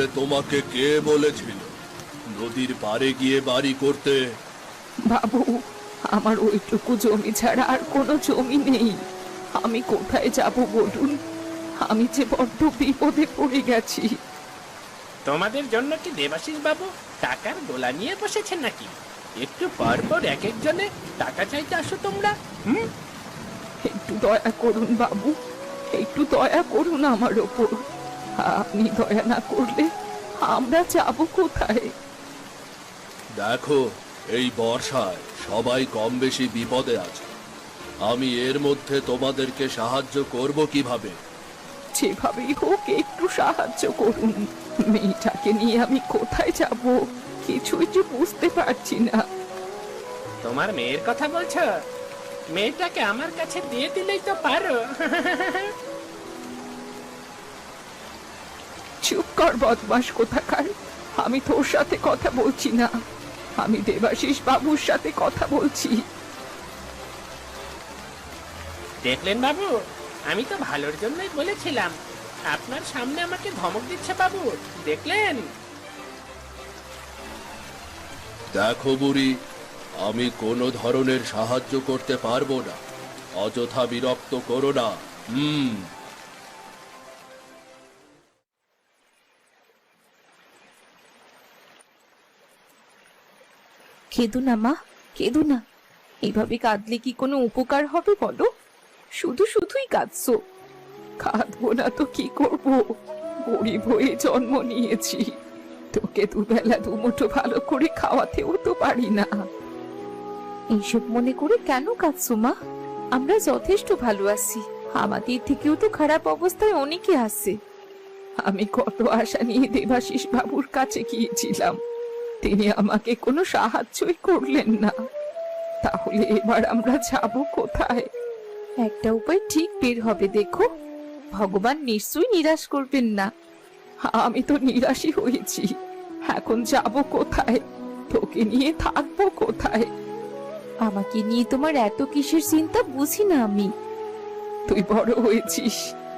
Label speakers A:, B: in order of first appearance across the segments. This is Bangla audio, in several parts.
A: তাহলে তোমাকে কে বলেছিল? নদীর পাড়ে গিয়ে বাড়ি করতে?
B: বাবু আমার ওইটুকু জমি ছাড়া আর কোনো জমি নেই। আমি কোথায় যাব বলুন? আমি যে বড্ড বিপদে পড়ে গেছি।
C: তোমাদের জন্য কি দেবাশিস বাবু টাকার গোলা নিয়ে বসেছেন নাকি? একটু পর পর এক একজনে টাকা চাইতে আসো তোমরা হুম?
B: একটু দয়া করুন বাবু একটু দয়া করুন আমার ওপর। আপনি দয়া না করলে আমরা যাব কোথায়?
A: দেখো এই বর্ষায় সবাই কম বেশি বিপদে আছে। আমি এর মধ্যে তোমাদেরকে সাহায্য করব কীভাবে?
B: যেভাবেই হোক একটু সাহায্য করুন। মেয়েটাকে নিয়ে আমি কোথায় যাব? কিছুই যে বুঝতে পারছি না।
C: তোমার মেয়ের কথা বলছো? মেয়েটাকে আমার কাছে দিয়ে দিলেই তো পারো।
B: চুপ কর বদমাস কোথাকার। আমি তোর সাথে কথা বলছি না। আমি দেবাশিস বাবুর সাথে কথা বলছি।
C: দেখলেন বাবু আমি তো ভালোর জন্যই বলেছিলাম আপনার সামনে আমাকে ধমক দিচ্ছে বাবু দেখলেন?
A: দেখো বুড়ি আমি কোনো ধরনের সাহায্য করতে পারব না অযথা বিরক্ত করো না। হুম।
B: কেঁদো না, মা, কেঁদো না। এইভাবে কাঁদলে কি কোনো উপকার হবে বলো? শুধু শুধুই কাঁদছো। কাঁদবো না তো কি করব? গরিব হয়ে জন্ম নিয়েছি। তোকে দুবেলা দুমুঠো ভালো করে খাওয়াতেও তো পারি না। এইসব মনে করে কেন কাঁদছো, মা? আমরা যথেষ্ট ভালো আছি। আমাদের থেকেও তো খারাপ অবস্থায় অনেকে আছে। আমি কত আশা নিয়ে দেবাশিস বাবুর কাছে গিয়েছিলাম। তিনি আমাকে কোনো সাহায্যই করলেন না। তাহলে এবার আমরা যাব কোথায়? একটা উপায় ঠিক বের হবে, দেখো। ভগবান নিশ্চয়ই নিরাশ করবেন না। আমি তো নিরাশই হয়েছি। এখন যাব কোথায়? তোকে নিয়ে থাকব কোথায়? আমাকে নিয়ে তোমার এত কিসের চিন্তা বুঝি না আমি। তুই বড় হয়েছিস,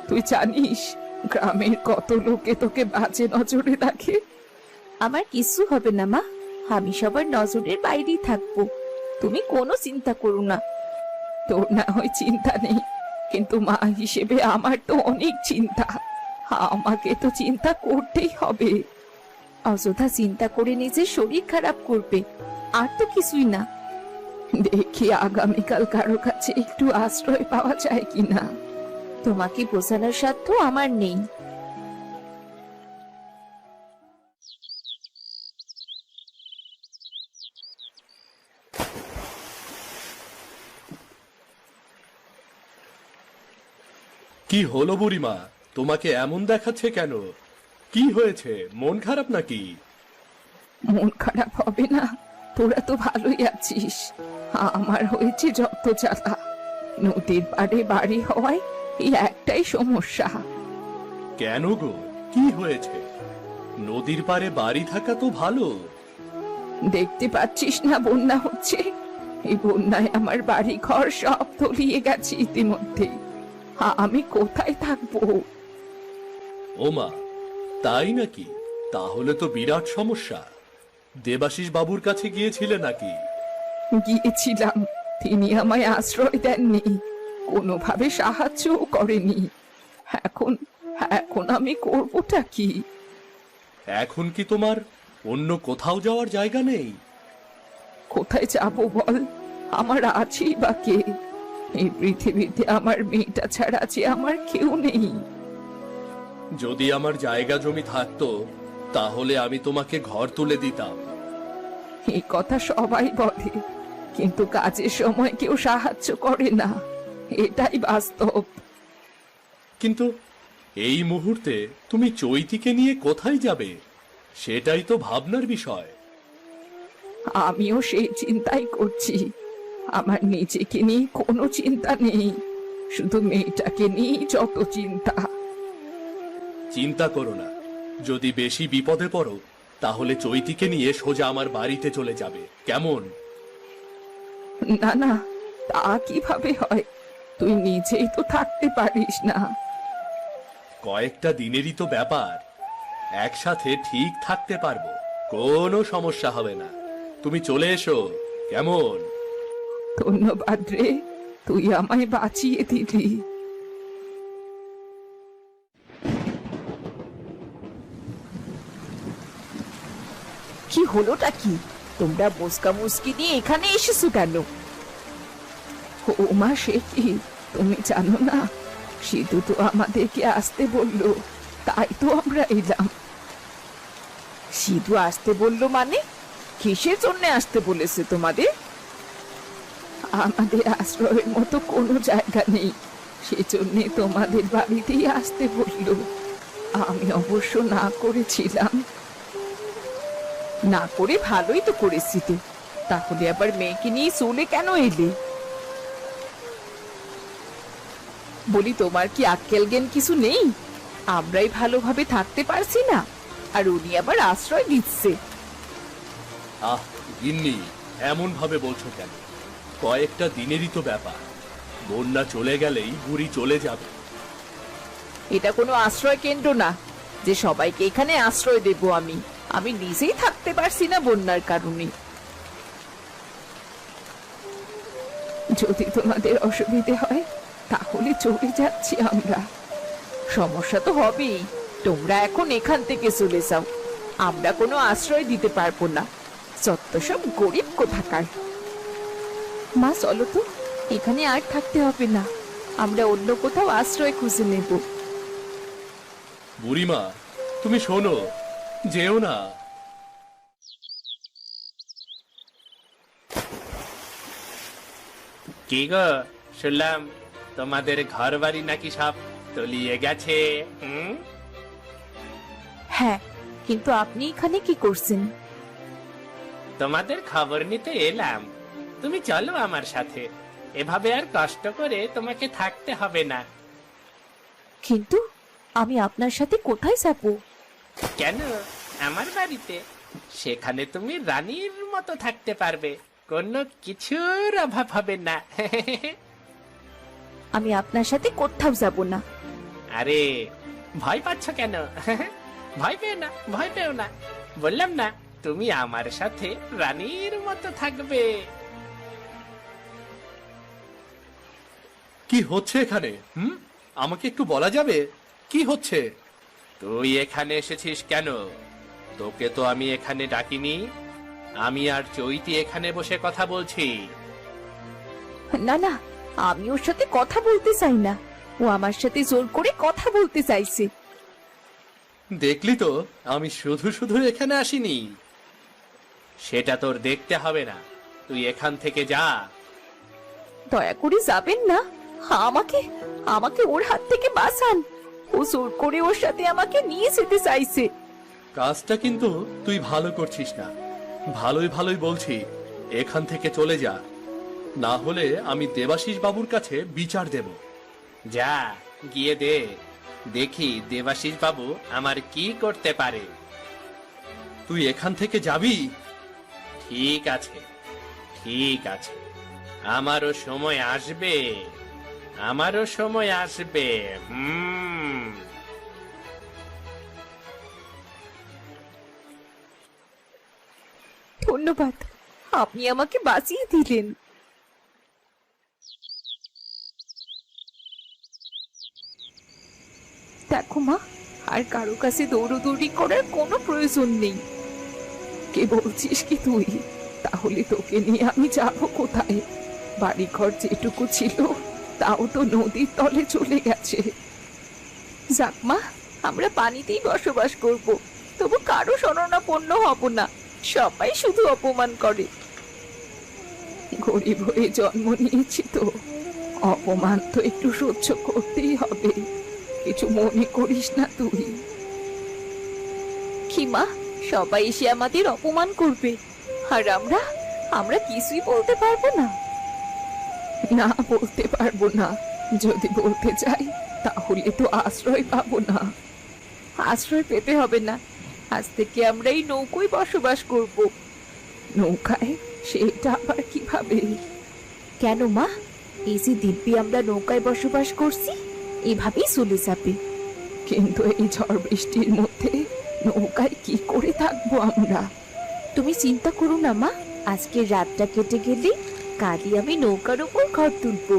B: তুই জানিস, গ্রামের কত লোকে তোকে বাজে নজরে রাখে আমার কিছু হবে না, মা। আমি সবার নজরের বাইরেই থাকব। তুমি কোনো চিন্তা করো না। তোর না হয় চিন্তা নেই। কিন্তু মা হিসেবে আমার তো অনেক চিন্তা। আমাকে তো চিন্তা করতেই হবে। অযথা চিন্তা করে নিজের শরীর খারাপ করবে। আর তো কিছুই না। দেখি আগামীকাল কারও কাছে একটু আশ্রয় পাওয়া যায় কিনা। তোমাকে বোঝানোর সাধ্য আমার নেই।
A: কি হলো বুড়িমা? তোমাকে এমন দেখাচ্ছে কেন? কি হয়েছে? মন খারাপ নাকি?
B: মন খারাপ হবে না। তোরা তো ভালোই আছিস। আমার হয়েছে যত জ্বালা। নদীর পাড়ে বাড়ি হওয়ায় এই একটাই সমস্যা।
A: কেন গো? কি হয়েছে? নদীর পাড়ে বাড়ি থাকা তো ভালো।
B: দেখতে পাচ্ছিস না বন্যা হচ্ছে? এই বন্যায় আমার বাড়ি ঘর সব তলিয়ে গেছে ইতিমধ্যে আমি কোথায় থাকব?
A: ওমা তাই নাকি? তাহলে তো বিরাট সমস্যা। দেবাশিস বাবুর কাছে গিয়েছিলে নাকি?
B: গিয়েছিলাম। তিনি আমায় আশ্রয় দেননি। কোনোভাবে সাহায্যও করেনি। এখন এখন আমি করবোটা কি?
A: এখন কি তোমার অন্য কোথাও যাওয়ার জায়গা নেই?
B: কোথায় যাব বল? আমার আছি বা কে? এই পৃথিবীতে আমার মেয়েটা ছাড়া যে আমার কেউ নেই।
A: যদি আমার জায়গা জমি থাকতো তাহলে আমি তোমাকে ঘর তুলে দিতাম।
B: এই কথা সবাই বলে কিন্তু কাজের সময় কেউ সাহায্য করে না। এটাই বাস্তব।
A: কিন্তু এই মুহূর্তে তুমি চৈতিকে নিয়ে কোথায় যাবে? সেটাই তো ভাবনার বিষয়।
B: আমিও সেই চিন্তাই করছি। আমার নিজেকে নিয়ে কোনো চিন্তা নেই। শুধু মেয়েটাকে নিয়ে যত চিন্তা।
A: চিন্তা করো না। যদি বেশি বিপদে পড়ো তাহলে চৈতিকে নিয়ে সোজা আমার বাড়িতে চলে যাবে। কেমন?
B: না না তা কীভাবে হয়? তুই নিজেই তো থাকতে পারিস না।
A: কয়েকটা দিনেরই তো ব্যাপার। একসাথে ঠিক থাকতে পারব। কোনো সমস্যা হবে না। তুমি চলে এসো। কেমন?
B: ধন্যবাদ রে তুই আমায় বাঁচিয়ে দিলি। কি হলোটা কি? তোমরা মুসকা মুসকি নিয়ে এখানে এসেছ কেন? ও মা সে কি? তুমি জানো না সিধু তো আমাদেরকে আসতে বলল তাই তো আমরা এলাম। সিধু আসতে বলল মানে? কিসের জন্য আসতে বলেছে তোমাদের? আমাদের আশ্রয়ের মতো কোনো জায়গা নেই। সেজন্য তোমাদের বাড়িতেই আসতে বলল। আমি অবশ্য না করেছিলাম। না করে ভালোই তো করেছি তো। তাহলে আবার মেয়েকে নিয়ে চলে কেন এলে? বলি, তোমার কি আক্কেল জ্ঞান কিছু নেই? আমরাই ভালোভাবে থাকতে পারছি না, আর উনি আবার আশ্রয় দিচ্ছে
A: আহ, গিন্নি এমন ভাবে বলছো কেন? কয়েকটা দিনেরই তো ব্যাপার। বন্যা চলে গেলেই বুড়ি চলে যাবে।
B: এটা কোনো আশ্রয় কেন্দ্র না। যে সবাইকে এখানে আশ্রয় দেব আমি। আমি নিজেই থাকতে পারছি না বন্যার কারণে। যদি তোমাদের অসুবিধে হয়, তাহলে চলে যাচ্ছি আমরা। সমস্যা তো হবেই। তোমরা এখন এখান থেকে চলে যাও। আমরা কোনো আশ্রয় দিতে পারব না। সত্য সব গরিব কোথাকার। মা চলো তো। এখানে আর থাকতে হবে না। আমরা অন্য কোথাও আশ্রয় খুঁজে নেব।
A: বুড়িমা তুমি শোনো যেও না।
C: কি গো শুনলাম তোমাদের ঘর বাড়ি নাকি সব তলিয়ে গেছে হুম?
B: হ্যাঁ কিন্তু আপনি এখানে কি করছেন?
C: তোমাদের খবর নিতে এলাম। তুমি চলো আমার সাথে। এভাবে আর কষ্ট করে তোমাকে থাকতে হবে না।
B: কিন্তু আমি আপনার সাথে কোথায় যাব?
C: কেন? আমার বাড়িতে। সেখানে তুমি রানীর মতো থাকতে পারবে। কোনো কিছুর অভাব হবে না।
B: আমি আপনার সাথে কোথাও যাব না।
C: আরে ভয় পাচ্ছ কেন? ভয় পেও না ভয় পেও না। বললাম না তুমি আমার সাথে রানীর মতো থাকবে।
A: কি হচ্ছে এখানে? হুম? আমাকে একটু বলা যাবে? কি হচ্ছে? তুই এখানে এসেছিস কেন? তোকে তো আমি এখানে ডাকিনি। আমি আর চৈতি এখানে বসে কথা বলছি।
B: না না আমি ওর সাথে কথা বলতে চাই না। ও আমার সাথে জোর করে কথা বলতে চাইছে।
A: দেখলি তো আমি শুধু শুধু এখানে আসিনি। সেটা তোর দেখতে হবে না। তুই এখান থেকে যা।
B: দয়া করে যাবেন না? আমাকে আমাকে ওর হাত থেকে বাঁচান। ও জোর করে ওর সাথে আমাকে নিয়ে যেতে চাইছে।
A: কাজটা কিন্তু তুই ভালো করছিস না। ভালোই ভালোই বলছি এখান থেকে চলে যা। না হলে আমি দেবাশিস বাবুর কাছে বিচার দেব।
C: যা গিয়ে দে। দেখি দেবাশিস বাবু আমার কি করতে পারে।
A: তুই এখান থেকে যাবি?
C: ঠিক আছে ঠিক আছে। আমারও সময় আসবে। আমারও সময় আসবে।
B: ধন্যবাদ। আপনি আমাকে বাঁচিয়ে দিলেন। দেখো মা, আর কারও কাছে দৌড়দৌড়ি করার কোনো প্রয়োজন নেই। কে বলছিস কি তুই? তাহলে তোকে নিয়ে আমি যাব কোথায়? বাড়িঘর যেটুকু ছিল তাও তো নদীর তলে চলে গেছে। যাক মা, আমরা পানিতেই বসবাস করব। তবু কারও শরণাপন্ন হব না। সবাই শুধু অপমান করে। গরিব হয়ে জন্ম নিয়েছি তো। অপমান তো একটু সহ্য করতেই হবে। কিছু মনে করিস না তুই। কি মা, সবাই এসে আমাদের অপমান করবে। আর আমরা আমরা কিছুই বলতে পারব না। না বলতে পারব না। যদি বলতে চাই তাহলে তো আশ্রয় পাবো না। আশ্রয় পেতে হবে না। আজ থেকে আমরা এই নৌকোয় বসবাস করব। নৌকায় সেটা আবার কীভাবে? কেন মা? এই যে দিব্যি আমরা নৌকায় বসবাস করছি এভাবেই চলে যাবে। কিন্তু এই ঝড় বৃষ্টির মধ্যে নৌকায় কি করে থাকব আমরা? তুমি চিন্তা করো না মা আজকে রাতটা কেটে গেলে কালই আমি নৌকার ওপর ঘর তুলবো।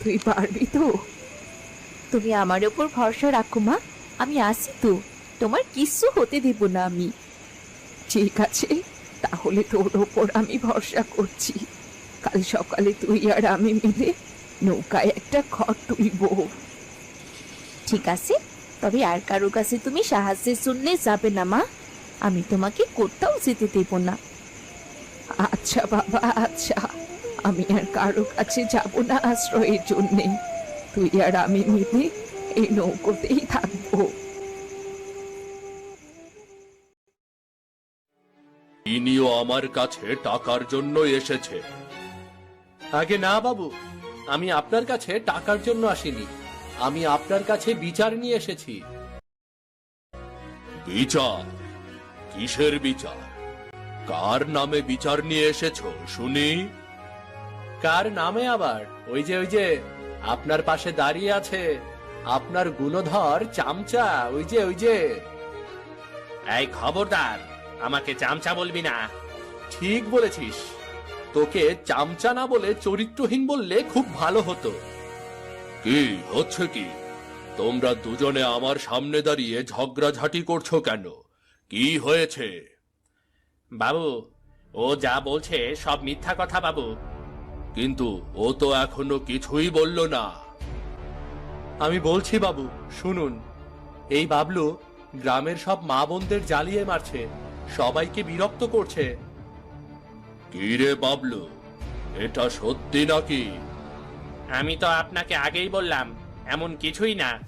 B: তুই পারবি তো? তুমি আমার ওপর ভরসা রাখো, মা। আমি আসি তো। তোমার কিচ্ছু হতে দেব না আমি। ঠিক আছে, তাহলে তোর ওপর আমি ভরসা করছি। কাল সকালে তুই আর আমি মিলে নৌকায় একটা ঘর তুলবো। ঠিক আছে, তবে আর কারও কাছে তুমি সাহায্যের জন্য যাবে না, মা। আমি তোমাকে কোথাও যেতে দেব না। আচ্ছা বাবা আচ্ছা। আমি আর কারও কাছে যাব না আশ্রয়ের জন্যে। তুই আর আমি মিলে এই নৌকোতেই থাকব।
A: ইনিও আমার কাছে টাকার জন্য এসেছে। আগে না বাবু আমি আপনার কাছে টাকার জন্য আসিনি। আমি আপনার কাছে বিচার নিয়ে এসেছি। বিচার? কিসের বিচার? কার নামে বিচার নিয়ে এসেছ শুনি? কার নামে আবার? ওই যে ওই যে আপনার পাশে দাঁড়িয়ে আছে আপনার গুণধর চামচা ওই যে ওই যে।
C: এই খবরদার আমাকে চামচা বলবি না।
A: ঠিক বলেছিস। তোকে চামচা না বলে চরিত্রহীন বললে খুব ভালো হতো। কি হচ্ছে কি? তোমরা দুজনে আমার সামনে দাঁড়িয়ে ঝগড়াঝাটি করছ কেন? কি হয়েছে?
C: বাবু ও যা বলছে সব মিথ্যা কথা বাবু।
A: কিন্তু ও তো এখনও কিছুই বলল না। আমি বলছি বাবু শুনুন। এই বাবলু গ্রামের সব মা বোনদের জ্বালিয়ে মারছে সবাইকে বিরক্ত করছে। কি রে বাবলু এটা সত্যি নাকি?
C: আমি তো আপনাকে আগেই বললাম এমন কিছুই না।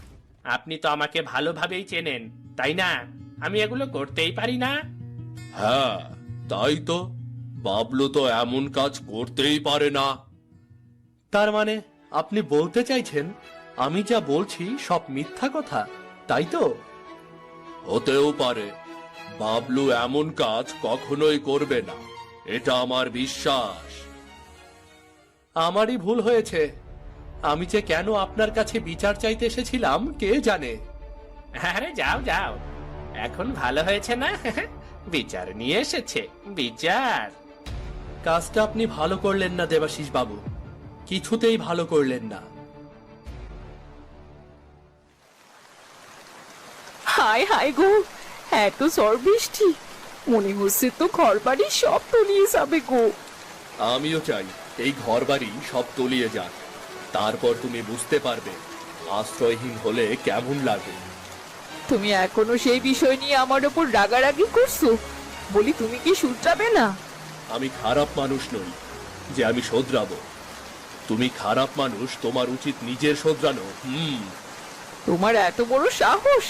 C: আপনি তো আমাকে ভালোভাবেই চেনেন তাই না? আমি এগুলো করতেই পারি না?
A: হ্যাঁ তাই তো। বাবলু তো এমন কাজ করতেই পারে না। তার মানে আপনি বলতে চাইছেন আমি যা বলছি সব মিথ্যা কথা তাই তো? হতেও পারে। বাবলু এমন কাজ কখনোই করবে না। এটা আমার বিশ্বাস। আমারই ভুল হয়েছে। আমি যে কেন আপনার কাছে বিচার চাইতে এসেছিলাম কে জানে?
C: আরে যাও যাও। এখন ভালো হয়েছে না? বিচার নিয়ে এসেছে। বিচার।
A: কাজটা আপনি ভালো করলেন না দেবাশিস বাবু। কিছুতেই ভালো করলেন না।
B: হায় হায় গো এত ঝড় বৃষ্টি। মনে হচ্ছে তো ঘর বাড়ি সব তলিয়ে যাবে গো।
A: আমিও চাই এই ঘর বাড়ি সব তলিয়ে যাক। তারপর তুমি বুঝতে পারবে আশ্রয়হীন হলে কেমন লাগে।
B: তুমি এখনও সেই বিষয় নিয়ে আমার ওপর রাগারাগি করছ? বলি তুমি কি শুধরাবে না?
A: আমি খারাপ মানুষ নই যে আমি শোধরাবো। তুমি খারাপ মানুষ তোমার উচিত নিজের শোধরানো। হুম।
B: তোমার এত বড় সাহস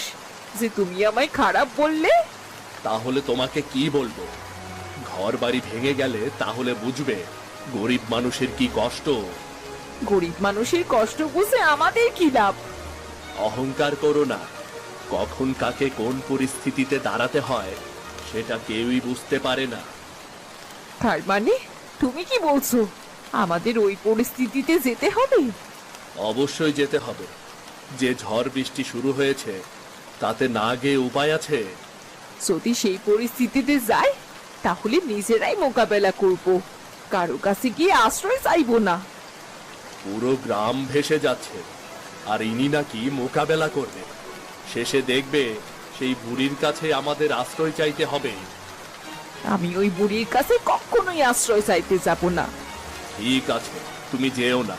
B: যে তুমি আমায় খারাপ বললে?
A: তাহলে তোমাকে কি বলব? ঘর বাড়ি ভেঙে গেলে তাহলে বুঝবে গরিব মানুষের কি কষ্ট।
B: গরিব মানুষের কষ্ট বুঝে আমাদের কি লাভ?
A: অহংকার করো না। কখন কাকে কোন পরিস্থিতিতে দাঁড়াতে হয় সেটা কেউই বুঝতে পারে না।
B: তার মানে তুমি কি বলছো? আমাদের ওই পরিস্থিতিতে যেতে হবে?
A: অবশ্যই যেতে হবে। যে ঝড় বৃষ্টি শুরু হয়েছে তাতে না গিয়ে উপায় আছে?
B: যদি সেই পরিস্থিতিতে যায় তাহলে নিজেরাই মোকাবেলা করব। কারও কাছে গিয়ে আশ্রয় চাইব না।
A: পুরো গ্রাম ভেসে যাচ্ছে আর ইনি নাকি মোকাবেলা করবে। শেষে দেখবে সেই বুড়ির কাছে আমাদের আশ্রয় চাইতে হবে।
B: আমি ওই বুড়ির কাছে কখনোই আশ্রয় চাইতে যাব না।
A: ঠিক আছে তুমি যেও না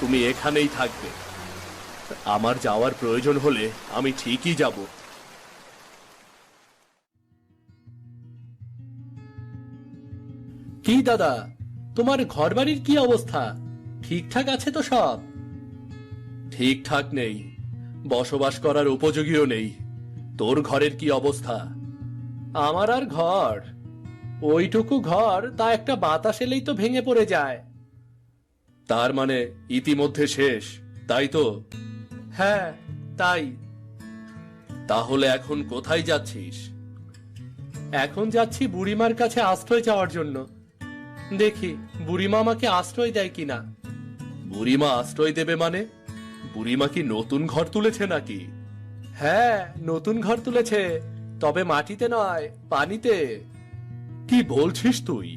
A: তুমি এখানেই থাকবে। আমার যাওয়ার প্রয়োজন হলে আমি ঠিকই যাব। কি দাদা তোমার ঘরবাড়ির কি অবস্থা? ঠিকঠাক আছে তো সব? ঠিকঠাক নেই বসবাস করার উপযোগীও নেই। তোর ঘরের কি অবস্থা? আমার আর ঘর ওইটুকু ঘর তা একটা বাতাস এলেই তো ভেঙে পড়ে যায়। তার মানে ইতিমধ্যে শেষ তাই তো? হ্যাঁ তাই। তাহলে এখন কোথায় যাচ্ছিস? এখন যাচ্ছি বুড়িমার কাছে আশ্রয় চাওয়ার জন্য। দেখি বুড়িমা আমাকে আশ্রয় দেয় কিনা। বুড়িমা আশ্রয় দেবে মানে? বুড়িমা কি নতুন ঘর তুলেছে নাকি? হ্যাঁ নতুন ঘর তুলেছে। তবে মাটিতে নয় পানিতে। কি বলছিস তুই?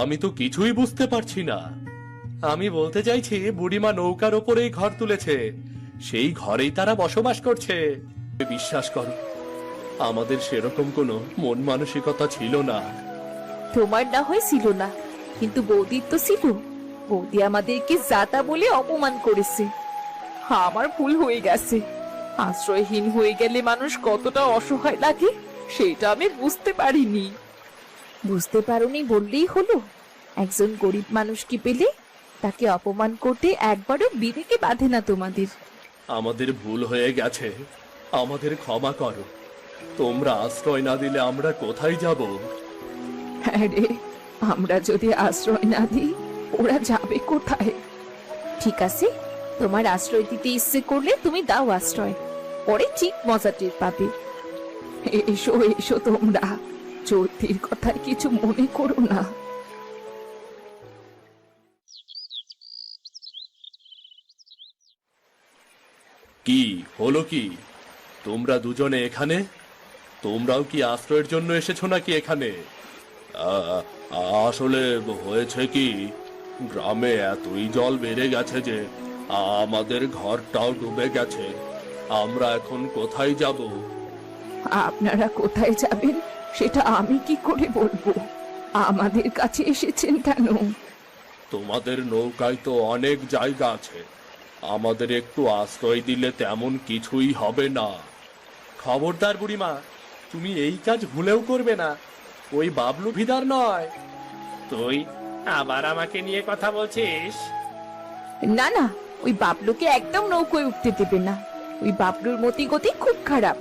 A: আমি তো কিছুই বুঝতে পারছি না। আমি বলতে চাইছি, বুড়িমা নৌকার ওপরেই ঘর তুলেছে। সেই ঘরেই তারা বসবাস করছে। বিশ্বাস কর, আমাদের সেরকম কোনো মন মানসিকতা ছিল না।
B: তোমার না হয় ছিল না, কিন্তু বৌদির তো ছিল। বৌদি আমাদেরকে জাতা বলে অপমান করেছে। আমার ভুল হয়ে গেছে। আশ্রয়হীন হয়ে গেলে মানুষ কতটা অসহায় লাগে, সেটা আমি বুঝতে পারিনি। বুঝতে পারোনি বললেই হলো। একজন গরিব মানুষকে পেলে? তাকে অপমান করতে একবারও বিবেকে বাঁধে না তোমাদের।
A: আমাদের ভুল হয়ে গেছে। আমাদের ক্ষমা করো। তোমরা আশ্রয় না দিলে আমরা কোথায় যাব?
B: হ্যাঁ রে আমরা যদি আশ্রয় না দিই ওরা যাবে কোথায়? ঠিক আছে তোমার আশ্রয় দিতে ইচ্ছে করলে তুমি দাও আশ্রয়। পরে ঠিক মজা টের পাবে। এসো এসো তোমরা। চৈতির কথায় কিছু মনে করো না।
A: কি হলো কি? তোমরা দুজনে এখানে? তোমরাও কি আশ্রয়ের জন্য এসেছ নাকি এখানে? আ- আসলে হয়েছে কি গ্রামে এতই জল বেড়ে গেছে যে আমাদের ঘরটাও ডুবে গেছে। আমরা এখন কোথায় যাব?
B: আপনারা কোথায় যাবেন? সেটা আমি কি করে বলব? আমাদের কাছে এসেছেন কেন?
A: তোমাদের নৌকায় তো অনেক জায়গা আছে। আমাদের একটু আশ্রয় দিলে তেমন কিছুই হবে না। খবরদার বুড়িমা তুমি এই কাজ ভুলেও করবে না। ওই বাবলু ভিদার নয়।
C: তুই আবার আমাকে নিয়ে কথা বলছিস?
B: না না ওই বাবলুকে একদম নৌকোয় উঠতে দেবে না। ওই বাবলুর মতি গতি খুব খারাপ।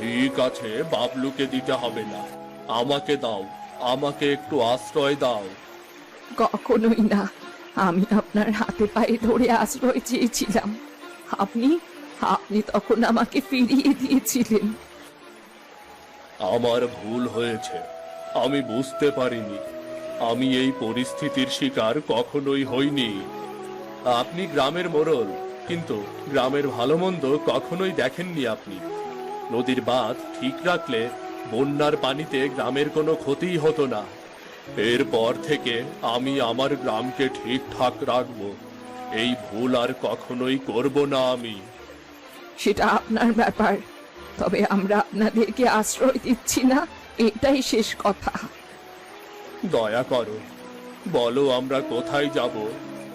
A: ঠিক আছে বাবলুকে দিতে হবে না। আমাকে দাও আমাকে একটু আশ্রয় দাও।
B: কখনোই না। আমি আপনার হাতে পায়ে ধরে আশ্রয় চেয়েছিলাম। আপনি আপনি তখন আমাকে ফিরিয়ে দিয়েছিলেন।
A: আমার ভুল হয়েছে। আমি বুঝতে পারিনি। আমি এই পরিস্থিতির শিকার কখনোই হইনি। আপনি গ্রামের মোড়ল কিন্তু গ্রামের ভালো মন্দ কখনোই দেখেননি আপনি। নদীর বাঁধ ঠিক রাখলে বন্যার পানিতে গ্রামের কোনো ক্ষতিই হতো না। এরপর থেকে আমি আমার গ্রামকে ঠিকঠাক রাখব। এই ভুল আর কখনোই করব না আমি।
B: সেটা আপনার ব্যাপার। তবে আমরা আপনাদেরকে আশ্রয় দিচ্ছি না এটাই শেষ কথা।
A: দয়া করো। বলো আমরা কোথায় যাব?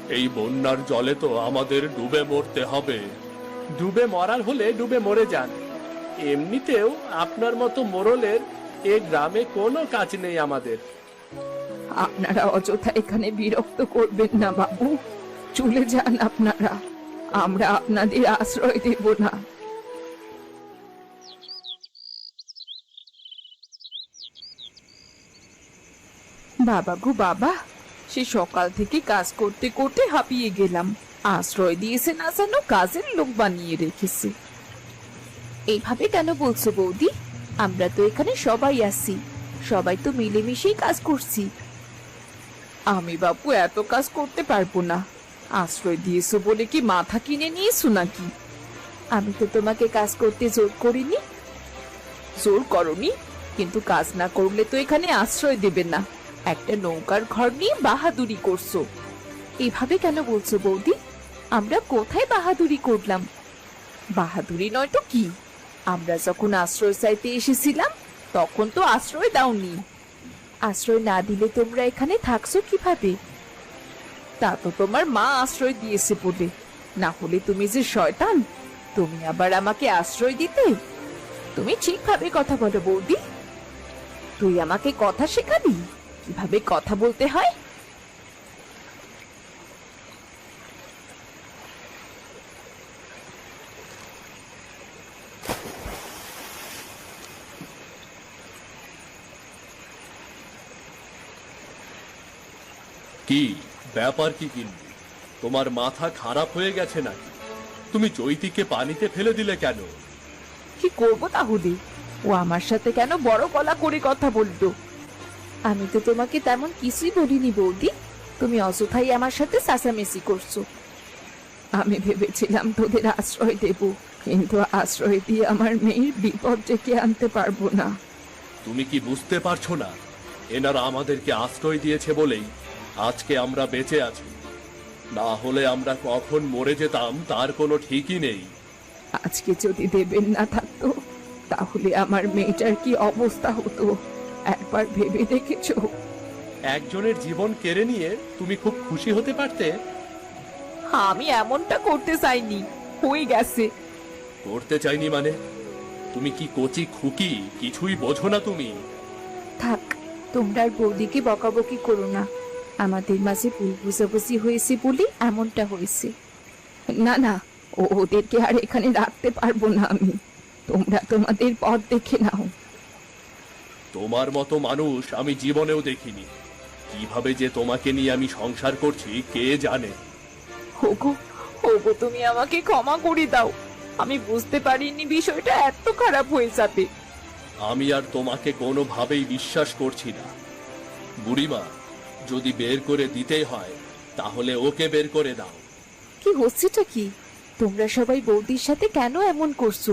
A: এই বন্যার জলে তো আমাদের ডুবে মরতে হবে।
C: ডুবে মরার হলে ডুবে মরে যান। এমনিতেও আপনার মতো মোরলের এ গ্রামে কোনো কাজ নেই আমাদের।
B: আপনারা অযথা এখানে বিরক্ত করবেন না, বাবু। চলে যান আপনারা। আমরা আপনাদের আশ্রয় দেব না। বাবা গো বাবা, সে সকাল থেকে কাজ করতে করতে হাঁপিয়ে গেলাম। আশ্রয় দিয়েছে না যেন কাজের লোক বানিয়ে রেখেছে। এইভাবে কেন বলছো বৌদি? আমরা তো এখানে সবাই আছি। সবাই তো মিলেমিশেই কাজ করছি। আমি বাপু, এত কাজ করতে পারব না। আশ্রয় দিয়েছ বলে কি মাথা কিনে নিয়েছো নাকি? আমি তো তোমাকে কাজ করতে জোর করিনি। জোর করনি, কিন্তু কাজ না করলে তো এখানে আশ্রয় দেবে না। একটা নৌকার ঘর নিয়ে বাহাদুরি করছ। এভাবে কেন বলছো বৌদি? আমরা কোথায় বাহাদুরি করলাম? বাহাদুরি নয় তো কি? আমরা যখন আশ্রয় চাইতে এসেছিলাম, তখন তো আশ্রয় দাওনি। আশ্রয় না দিলে তোমরা এখানে থাকছো কীভাবে? তা তো তোমার মা আশ্রয় দিয়েছে বলে। না হলে তুমি যে শয়তান, তুমি আবার আমাকে আশ্রয় দিতে? তুমি ঠিকভাবে কথা বলো বৌদি। তুই আমাকে কথা শেখাবি? কীভাবে কথা বলতে হয়?
A: কি? ব্যাপার কি কিন্তু তোমার মাথা খারাপ হয়ে গেছে নাকি? তুমি চৈতিকে পানিতে ফেলে দিলে কেন?
B: কি করব তাহলে ও আমার সাথে কেন বড় গলা করে কথা বলতো আমি তো তোমাকে তেমন কিছুই বলিনি বৌদি। তুমি অযথাই আমার সাথে চাচামেচি করছ। আমি ভেবেছিলাম তোদের আশ্রয় দেব কিন্তু আশ্রয় দিয়ে আমার মেয়ের বিপদ ডেকে আনতে পারব না।
A: তুমি কি বুঝতে পারছ না? এনারা আমাদেরকে আশ্রয় দিয়েছে বলেই আজকে আমরা বেঁচে আছি। না হলে আমরা কখন মরে যেতাম তার কোনো ঠিকই নেই।
B: আজকে যদি দেবেন না থাকতো তাহলে আমার মেয়েটার কি অবস্থা হতো? একবার ভেবে দেখেছ?
A: একজনের জীবন কেড়ে নিয়ে তুমি খুব খুশি হতে পারতে?
B: আমি এমনটা করতে চাইনি হয়ে গেছে।
A: করতে চাইনি মানে? তুমি কি কচি খুকি? কিছুই বোঝো না তুমি।
B: থাক তোমরা আর বৌদিকে বকাবকি করো না। আমাদের মাঝে ভুল বুঝাবুঝি হয়েছে বলে এমনটা হয়েছে। না না ও ওদেরকে আর এখানে রাখতে পারব না আমি। তোমরা তোমাদের পথ দেখে নাও।
A: তোমার মতো মানুষ আমি জীবনেও দেখিনি। কীভাবে যে তোমাকে নিয়ে আমি সংসার করছি কে জানে?
B: ওগো ওগো তুমি আমাকে ক্ষমা করে দাও। আমি বুঝতে পারিনি বিষয়টা এত খারাপ হয়ে যাবে।
A: আমি আর তোমাকে কোনোভাবেই বিশ্বাস করছি না। বুড়িমা যদি বের করে দিতেই হয় তাহলে ওকে বের করে দাও।
B: কি হচ্ছেটা কি? তোমরা সবাই বৌদির সাথে কেন এমন করছ?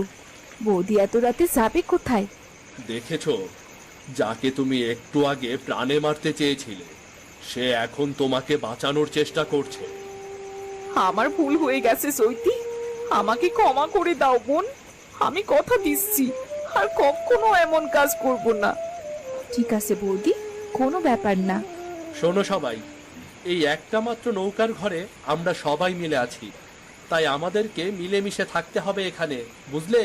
B: বৌদি এত রাতে যাবে কোথায়?
A: দেখেছ যাকে তুমি একটু আগে প্রাণে মারতে চেয়েছিলে সে এখন তোমাকে বাঁচানোর চেষ্টা করছে।
B: আমার ভুল হয়ে গেছে সৈতি। আমাকে ক্ষমা করে দাও বোন। আমি কথা দিচ্ছি আর কখনো এমন কাজ করব না। ঠিক আছে বৌদি কোনো ব্যাপার না।
A: শোনো সবাই, এই একটা মাত্র নৌকার ঘরে আমরা সবাই মিলে আছি। তাই আমাদেরকে মিলেমিশে থাকতে হবে এখানে, বুঝলে?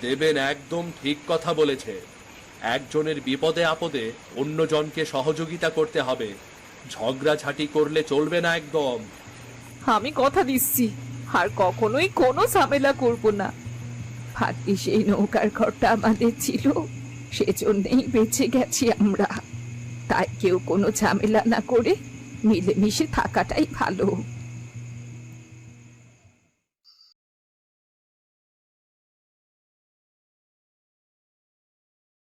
A: দেবেন একদম ঠিক কথা বলেছে। একজনের বিপদে আপদে অন্যজনকে সহযোগিতা করতে হবে। ঝগড়াঝাটি করলে চলবে না একদম।
B: আমি কথা দিচ্ছি, আর কখনোই কোনো ঝামেলা করব না। ভাগ্যে সেই নৌকার ঘরটা আমাদের ছিল, সেজন্যই বেঁচে গেছি আমরা। তাই কেউ কোনো ঝামেলা না করে মিলেমিশে থাকাটাই ভালো।